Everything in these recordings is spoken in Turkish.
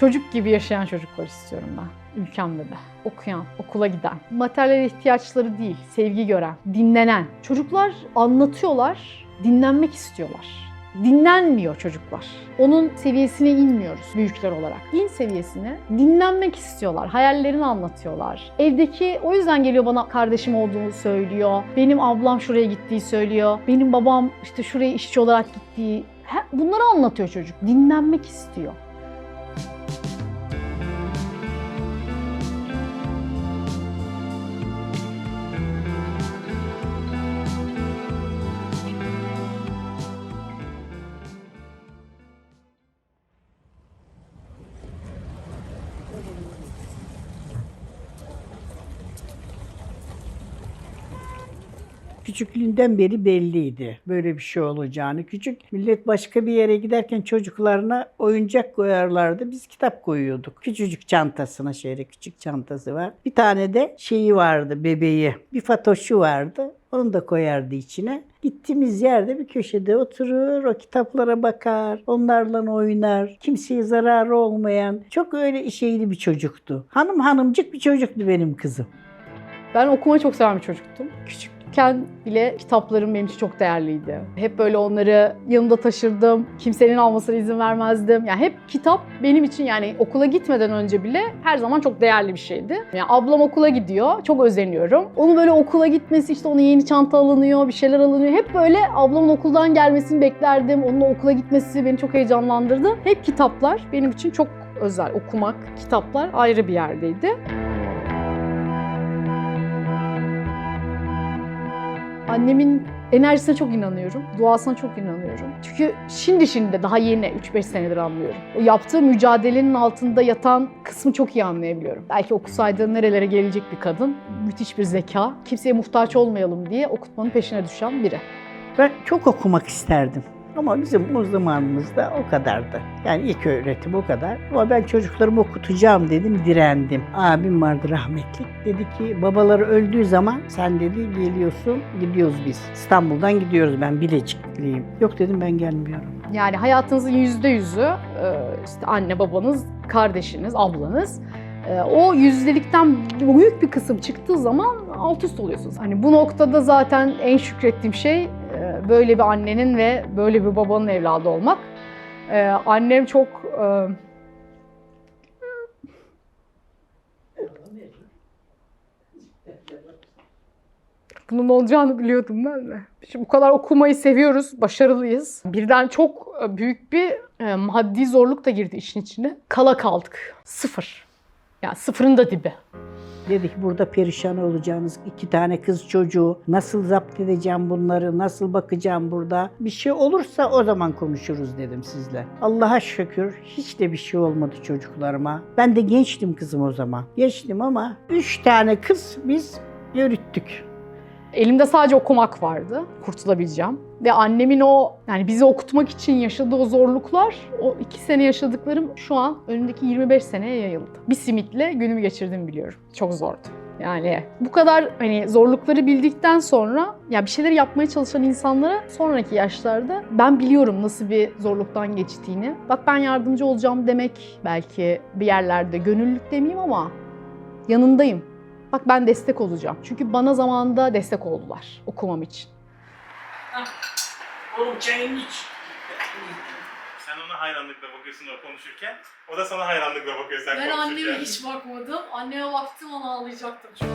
Çocuk gibi yaşayan çocuklar istiyorum ben. Ülkemde de. Okuyan, okula giden. Materyal ihtiyaçları değil, sevgi gören, dinlenen. Çocuklar anlatıyorlar, dinlenmek istiyorlar. Dinlenmiyor çocuklar. Onun seviyesine inmiyoruz büyükler olarak. Din seviyesine dinlenmek istiyorlar. Hayallerini anlatıyorlar. Evdeki o yüzden geliyor bana kardeşim olduğunu söylüyor. Benim ablam şuraya gittiği söylüyor. Benim babam işte şuraya işçi olarak gittiği. Bunları anlatıyor çocuk. Dinlenmek istiyor. Küçüklüğünden beri belliydi böyle bir şey olacağını. Küçük millet başka bir yere giderken çocuklarına oyuncak koyarlardı. Biz kitap koyuyorduk. Küçücük çantasına şöyle küçük çantası var. Bir tane de şeyi vardı bebeği. Bir fatoşu vardı. Onu da koyardı içine. Gittiğimiz yerde bir köşede oturur, o kitaplara bakar, onlarla oynar. Kimseye zararı olmayan, çok öyle şeyli bir çocuktu. Hanım hanımcık bir çocuktu benim kızım. Ben okumayı çok seven bir çocuktum. Küçükken bile kitaplarım benim için çok değerliydi. Hep böyle onları yanımda taşırdım. Kimsenin almasına izin vermezdim. Yani hep kitap benim için yani okula gitmeden önce bile her zaman çok değerli bir şeydi. Yani ablam okula gidiyor. Çok özeniyorum. Onun böyle okula gitmesi işte ona yeni çanta alınıyor, bir şeyler alınıyor. Hep böyle ablamın okuldan gelmesini beklerdim. Onun okula gitmesi beni çok heyecanlandırdı. Hep kitaplar benim için çok özel. Okumak, kitaplar ayrı bir yerdeydi. Annemin enerjisine çok inanıyorum. Duasına çok inanıyorum. Çünkü şimdi şimdi daha yeni 3-5 senedir anlıyorum. O yaptığı mücadelenin altında yatan kısmı çok iyi anlayabiliyorum. Belki okusaydı nerelere gelecek bir kadın. Müthiş bir zeka. Kimseye muhtaç olmayalım diye okutmanın peşine düşen biri. Ben çok okumak isterdim. Ama bizim o zamanımızda o kadardı. Yani ilk öğretim o kadar. Ama ben çocuklarımı okutacağım dedim, direndim. Abim vardı rahmetli. Dedi ki babaları öldüğü zaman sen dedi geliyorsun, gidiyoruz biz. İstanbul'dan gidiyoruz ben Bilecikliyim. Yok dedim ben gelmiyorum. Yani hayatınızın yüzde yüzü e, işte anne babanız, kardeşiniz, ablanız. E, O yüzdelikten büyük bir kısım çıktığı zaman alt üst oluyorsunuz. Hani bu noktada zaten en şükrettiğim şey e, böyle bir annenin ve böyle bir babanın evladı olmak. E, Annem çok e, bunun olacağını biliyordum ben de. Şimdi bu kadar okumayı seviyoruz, başarılıyız. Birden çok e, büyük bir maddi zorluk da girdi işin içine. Kala kaldık. Sıfır. Yani sıfırın da dibi. Dedik burada perişan olacağınız iki tane kız çocuğu. Nasıl zapt edeceğim bunları, nasıl bakacağım burada. Bir şey olursa o zaman konuşuruz dedim sizle. Allah'a şükür hiç de bir şey olmadı çocuklarıma. Ben de gençtim kızım o zaman. Gençtim ama üç tane kız biz yürüttük. Elimde sadece okumak vardı. Kurtulabileceğim. Ve annemin o yani bizi okutmak için yaşadığı o zorluklar o iki sene yaşadıklarım şu an önümdeki 25 seneye yayıldı. Bir simitle günümü geçirdim biliyorum. Çok zordu. Yani bu kadar hani zorlukları bildikten sonra ya bir şeyler yapmaya çalışan insanlara sonraki yaşlarda ben biliyorum nasıl bir zorluktan geçtiğini. Bak ben yardımcı olacağım demek belki bir yerlerde gönüllülük demeyeyim ama yanındayım. Bak ben destek olacağım. Çünkü bana zamanında destek oldular okumam için. Oğlum çayını iç. Sen ona hayranlıkla bakıyorsun o konuşurken. O da sana hayranlıkla bakıyor sen Ben konuşurken. anneme hiç bakmadım. Anneme baktım ama ağlayacaktım çünkü.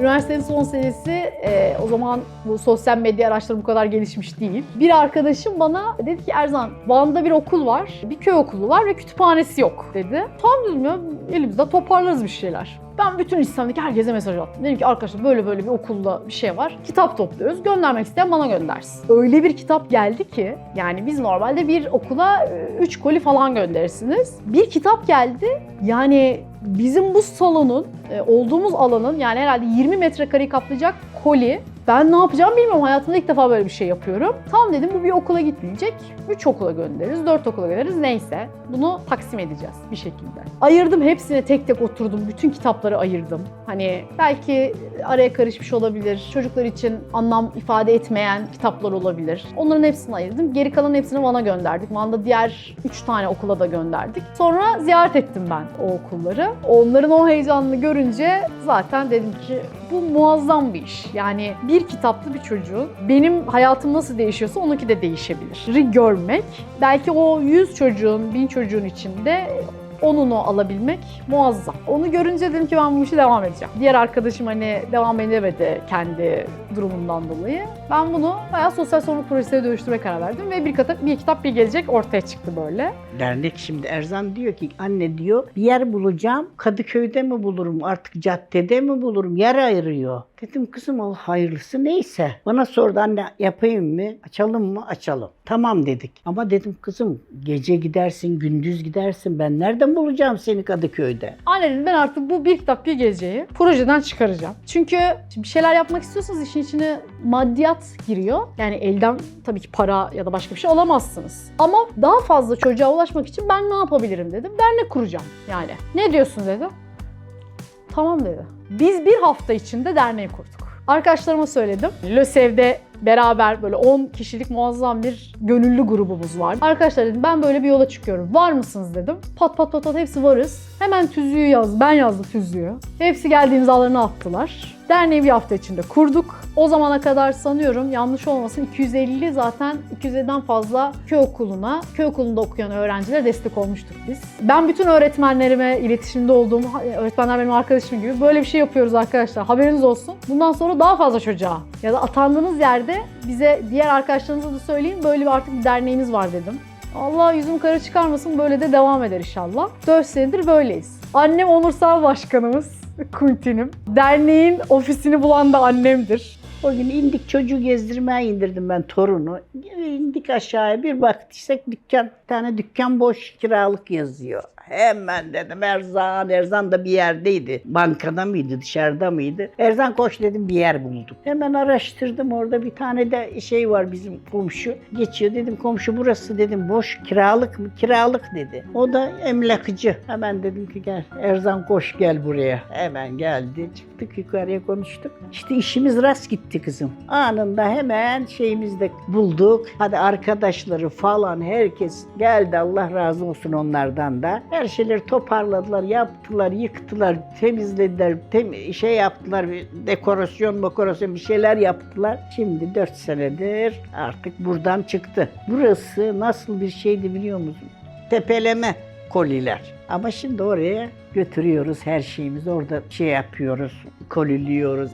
Üniversitenin son senesi e, o zaman bu sosyal medya araçları bu kadar gelişmiş değil. Bir arkadaşım bana dedi ki Erzan Van'da bir okul var, bir köy okulu var ve kütüphanesi yok dedi. Tamam dedim ya elimizde toparlarız bir şeyler. Ben bütün İslam'daki herkese mesaj attım. Dedim ki arkadaşlar böyle böyle bir okulda bir şey var. Kitap topluyoruz. Göndermek isteyen bana göndersin. Öyle bir kitap geldi ki yani biz normalde bir okula 3 koli falan gönderirsiniz. Bir kitap geldi. Yani bizim bu salonun e, olduğumuz alanın yani herhalde 20 metrekareyi kaplayacak koli Ben ne yapacağımı bilmiyorum. Hayatımda ilk defa böyle bir şey yapıyorum. Tamam dedim bu bir okula gitmeyecek. Üç okula göndeririz, dört okula göndeririz neyse. Bunu taksim edeceğiz bir şekilde. Ayırdım hepsine tek tek oturdum. Bütün kitapları ayırdım. Hani belki araya karışmış olabilir. Çocuklar için anlam ifade etmeyen kitaplar olabilir. Onların hepsini ayırdım. Geri kalan hepsini Van'a gönderdik. Van'da diğer üç tane okula da gönderdik. Sonra ziyaret ettim ben o okulları. Onların o heyecanını görünce zaten dedim ki bu muazzam bir iş. Yani bir kitaplı bir çocuğun benim hayatım nasıl değişiyorsa onunki de değişebilir. Görmek. Belki o 100 çocuğun, 1000 çocuğun içinde onunu alabilmek muazzam. Onu görünce dedim ki ben bu işe devam edeceğim. Diğer arkadaşım hani devam edemedi kendi durumundan dolayı. Ben bunu bayağı sosyal sorumluluk projesine dönüştürmeye karar verdim ve bir, kitap, bir kitap bir gelecek ortaya çıktı böyle. Dernek şimdi Erzan diyor ki anne diyor bir yer bulacağım. Kadıköy'de mi bulurum artık caddede mi bulurum yer ayırıyor. Dedim kızım Allah hayırlısı neyse. Bana sordu anne yapayım mı açalım mı açalım. Tamam dedik. Ama dedim kızım gece gidersin gündüz gidersin ben nereden bulacağım seni Kadıköy'de. Anne dedim ben artık bu bir kitap bir geleceği projeden çıkaracağım. Çünkü bir şeyler yapmak istiyorsanız işin içine maddiyat giriyor. Yani elden tabii ki para ya da başka bir şey alamazsınız. Ama daha fazla çocuğa ulaşmak için ben ne yapabilirim dedim. Dernek kuracağım yani. Ne diyorsun dedim. Tamam dedi. Biz bir hafta içinde derneği kurduk. Arkadaşlarıma söyledim. LÖSEV'de beraber böyle 10 kişilik muazzam bir gönüllü grubumuz var. Arkadaşlar dedim ben böyle bir yola çıkıyorum. Var mısınız dedim. Pat pat pat pat hepsi varız. Hemen tüzüğü yaz. Ben yazdım tüzüğü. Hepsi geldi imzalarını attılar. Derneği bir hafta içinde kurduk. O zamana kadar sanıyorum yanlış olmasın 250 zaten 250'den fazla köy okuluna, köy okulunda okuyan öğrencilere destek olmuştuk biz. Ben bütün öğretmenlerime iletişimde olduğum, öğretmenler benim arkadaşım gibi böyle bir şey yapıyoruz arkadaşlar. Haberiniz olsun. Bundan sonra daha fazla çocuğa ya da atandığınız yerde bize diğer arkadaşlarınıza da söyleyin böyle bir artık bir derneğimiz var dedim. Allah yüzüm kara çıkarmasın böyle de devam eder inşallah. 4 senedir böyleyiz. Annem onursal başkanımız. Kuntinim. Derneğin ofisini bulan da annemdir. O gün indik çocuğu gezdirmeye indirdim ben torunu. İndik aşağıya bir baktık dükkan, bir tane dükkan boş kiralık yazıyor. Hemen dedim Erzan, Erzan da bir yerdeydi. Bankada mıydı, dışarıda mıydı? Erzan koş dedim bir yer buldum. Hemen araştırdım orada bir tane de şey var bizim komşu. Geçiyor dedim komşu burası dedim boş kiralık mı? Kiralık dedi. O da emlakçı. Hemen dedim ki gel Erzan koş gel buraya. Hemen geldi. Çıktık yukarıya konuştuk. İşte işimiz rast gitti kızım. Anında hemen şeyimizi de bulduk. Hadi arkadaşları falan herkes geldi Allah razı olsun onlardan da. Her şeyleri toparladılar, yaptılar, yıktılar, temizlediler, tem şey yaptılar, dekorasyon, dekorasyon bir şeyler yaptılar. Şimdi 4 senedir artık buradan çıktı. Burası nasıl bir şeydi biliyor musun? Tepeleme koliler. Ama şimdi oraya götürüyoruz her şeyimizi. Orada şey yapıyoruz, koliliyoruz.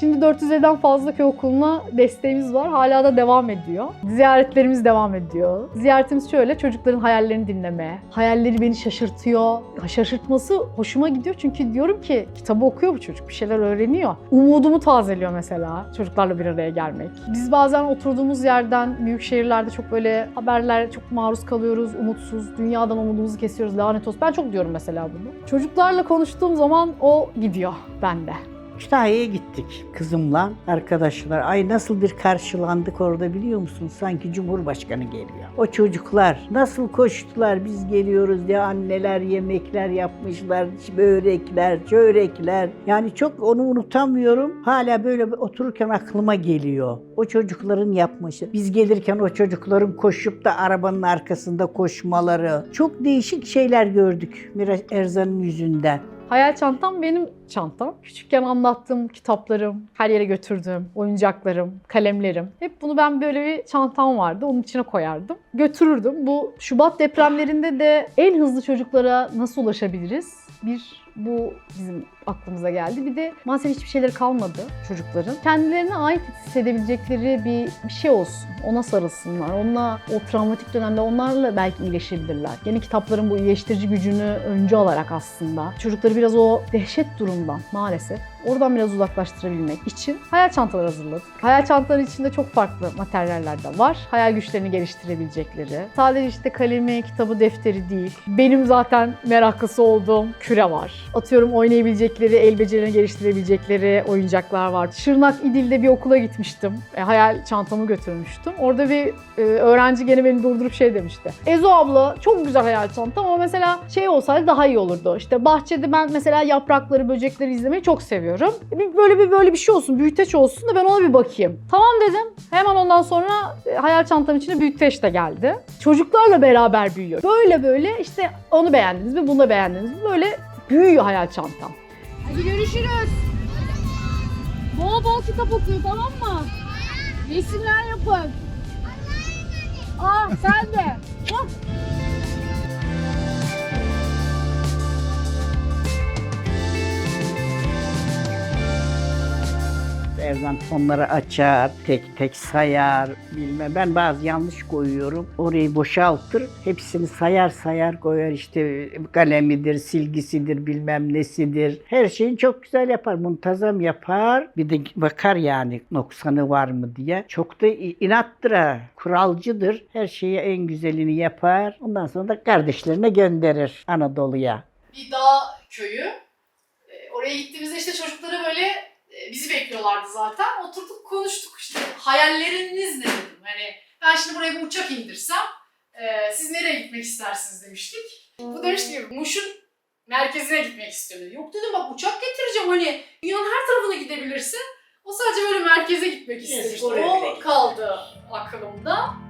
Şimdi 450'den fazla köy okuluna desteğimiz var. Hala da devam ediyor. Ziyaretlerimiz devam ediyor. Ziyaretimiz şöyle, çocukların hayallerini dinleme. Hayalleri beni şaşırtıyor. Şaşırtması hoşuma gidiyor çünkü diyorum ki kitabı okuyor bu çocuk, bir şeyler öğreniyor. Umudumu tazeliyor mesela çocuklarla bir araya gelmek. Biz bazen oturduğumuz yerden büyük şehirlerde çok böyle haberler çok maruz kalıyoruz, umutsuz. Dünyadan umudumuzu kesiyoruz, lanet olsun. Ben çok diyorum mesela bunu. Çocuklarla konuştuğum zaman o gidiyor bende. Kütahya'ya gittik kızımla arkadaşlar. Ay nasıl bir karşılandık orada biliyor musun? Sanki Cumhurbaşkanı geliyor. O çocuklar nasıl koştular biz geliyoruz diye anneler yemekler yapmışlar. Börekler, çörekler. Yani çok onu unutamıyorum. Hala böyle otururken aklıma geliyor. O çocukların yapmışı. Biz gelirken o çocukların koşup da arabanın arkasında koşmaları. Çok değişik şeyler gördük Miraç Erzan'ın yüzünden. Hayal çantam benim çantam. Küçükken anlattığım kitaplarım, her yere götürdüğüm oyuncaklarım, kalemlerim. Hep bunu ben böyle bir çantam vardı. Onun içine koyardım. Götürürdüm. Bu Şubat depremlerinde de en hızlı çocuklara nasıl ulaşabiliriz? Bir bu bizim aklımıza geldi. Bir de maalesef hiçbir şeyleri kalmadı çocukların. Kendilerine ait hissedebilecekleri bir, bir şey olsun. Ona sarılsınlar. Onunla o travmatik dönemde onlarla belki iyileşebilirler. Yeni kitapların bu iyileştirici gücünü öncü alarak aslında çocukları biraz o dehşet durumdan maalesef oradan biraz uzaklaştırabilmek için hayal çantaları hazırladık. Hayal çantaları içinde çok farklı materyaller de var. Hayal güçlerini geliştirebilecekleri. Sadece işte kalemi, kitabı, defteri değil. Benim zaten meraklısı olduğum küre var. Atıyorum oynayabilecekleri, el becerilerini geliştirebilecekleri oyuncaklar var. Şırnak İdil'de bir okula gitmiştim. E, hayal çantamı götürmüştüm. Orada bir e, öğrenci gene beni durdurup şey demişti. Ezo abla çok güzel hayal çanta ama mesela şey olsaydı daha iyi olurdu. İşte bahçede ben mesela yaprakları, böcekleri izlemeyi çok seviyorum. Bir- Böyle bir böyle bir şey olsun, büyüteç olsun da ben ona bir bakayım. Tamam dedim. Hemen ondan sonra e, hayal çantam içine büyüteç de geldi. Çocuklarla beraber büyüyor. Böyle böyle işte onu beğendiniz mi, bunu beğendiniz mi? Böyle büyüyor hayal çantam. Hadi görüşürüz. Bol bol kitap okuyun tamam mı? Resimler yapın. Aa sen de. Erzan fonları açar, tek tek sayar, bilmem. Ben bazı yanlış koyuyorum. Orayı boşaltır, hepsini sayar sayar koyar. İşte kalemidir, silgisidir, bilmem nesidir. Her şeyi çok güzel yapar, muntazam yapar. Bir de bakar yani noksanı var mı diye. Çok da inattır ha, kuralcıdır. Her şeyi en güzelini yapar. Ondan sonra da kardeşlerine gönderir Anadolu'ya. bir dağ köyü. E, Oraya gittiğimizde işte çocukları böyle bizi bekliyorlardı zaten. Oturduk konuştuk işte hayalleriniz ne dedim. Hani ben şimdi buraya bir uçak indirsem e, siz nereye gitmek istersiniz demiştik. Bu demişti ki Muş'un merkezine gitmek istiyorum. Yok dedim bak uçak getireceğim hani dünyanın her tarafına gidebilirsin. O sadece böyle merkeze gitmek bile O kaldı aklımda.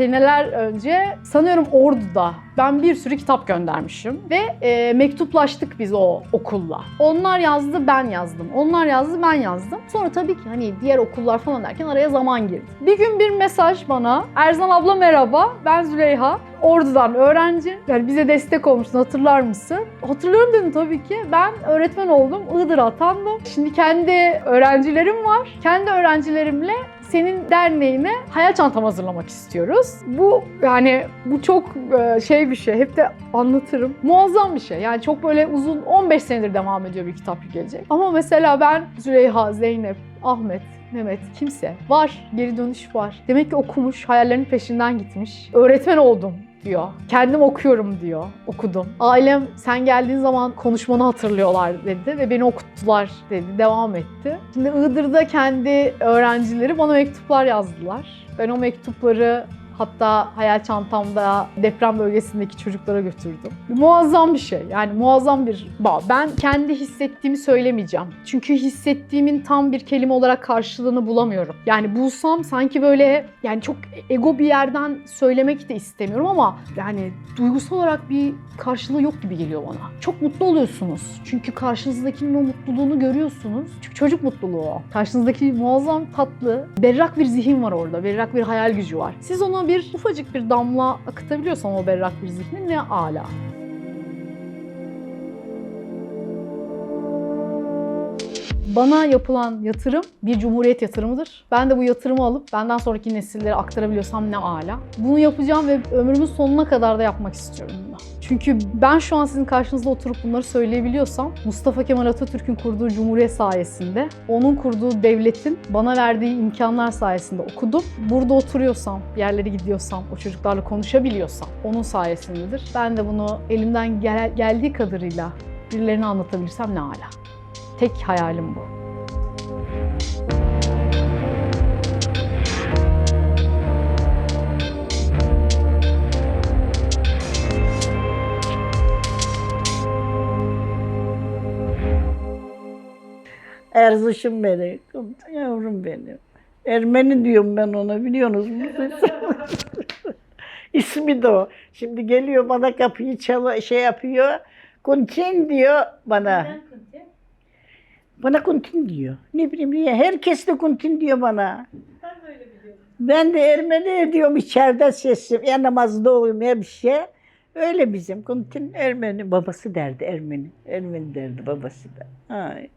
Seneler önce sanıyorum Ordu'da ben bir sürü kitap göndermişim ve e, mektuplaştık biz o okulla. Onlar yazdı ben yazdım. Onlar yazdı ben yazdım. Sonra tabii ki hani diğer okullar falan derken araya zaman girdi. Bir gün bir mesaj bana Erzan abla merhaba ben Züleyha. Ordu'dan öğrenci. Yani bize destek olmuştun hatırlar mısın? Hatırlıyorum dedim tabii ki. Ben öğretmen oldum. Iğdır'a atandım. Şimdi kendi öğrencilerim var. Kendi öğrencilerimle senin derneğine hayal çantam hazırlamak istiyoruz. Bu yani bu çok e, şey bir şey. Hep de anlatırım. Muazzam bir şey. Yani çok böyle uzun 15 senedir devam ediyor bir kitap gelecek. Ama mesela ben Züleyha, Zeynep, Ahmet, Mehmet kimse var. Geri dönüş var. Demek ki okumuş, hayallerinin peşinden gitmiş. Öğretmen oldum diyor. Kendim okuyorum diyor. Okudum. Ailem sen geldiğin zaman konuşmanı hatırlıyorlar dedi ve beni okuttular dedi. Devam etti. Şimdi Iğdır'da kendi öğrencileri bana mektuplar yazdılar. Ben o mektupları Hatta hayal çantamda deprem bölgesindeki çocuklara götürdüm. Muazzam bir şey. Yani muazzam bir bağ. Ben kendi hissettiğimi söylemeyeceğim. Çünkü hissettiğimin tam bir kelime olarak karşılığını bulamıyorum. Yani bulsam sanki böyle yani çok ego bir yerden söylemek de istemiyorum ama yani duygusal olarak bir karşılığı yok gibi geliyor bana. Çok mutlu oluyorsunuz. Çünkü karşınızdakinin o mutluluğunu görüyorsunuz. Çünkü çocuk mutluluğu o. Karşınızdaki muazzam tatlı, berrak bir zihin var orada. Berrak bir hayal gücü var. Siz ona bir ufacık bir damla akıtabiliyorsan o berrak bir zihni ne ala. Bana yapılan yatırım bir cumhuriyet yatırımıdır. Ben de bu yatırımı alıp benden sonraki nesillere aktarabiliyorsam ne ala. Bunu yapacağım ve ömrümün sonuna kadar da yapmak istiyorum bunu. Çünkü ben şu an sizin karşınızda oturup bunları söyleyebiliyorsam Mustafa Kemal Atatürk'ün kurduğu cumhuriyet sayesinde, onun kurduğu devletin bana verdiği imkanlar sayesinde okudum. Burada oturuyorsam, yerlere gidiyorsam, o çocuklarla konuşabiliyorsam onun sayesindedir. Ben de bunu elimden gel- geldiği kadarıyla birilerine anlatabilirsem ne ala. Tek hayalim bu. Erzuşum beni, yavrum benim. Ermeni diyorum ben ona biliyorsunuz mu? İsmi de o. Şimdi geliyor bana kapıyı çalıyor, şey yapıyor. Kuntin diyor bana. Bana kuntin diyor. Ne bileyim niye? Herkes de kuntin diyor bana. Ben de Ermeni diyorum içeride sesim. Ya namazda oluyorum ya bir şey. Öyle bizim kuntin Ermeni. Babası derdi Ermeni. Ermeni derdi babası da. Ay,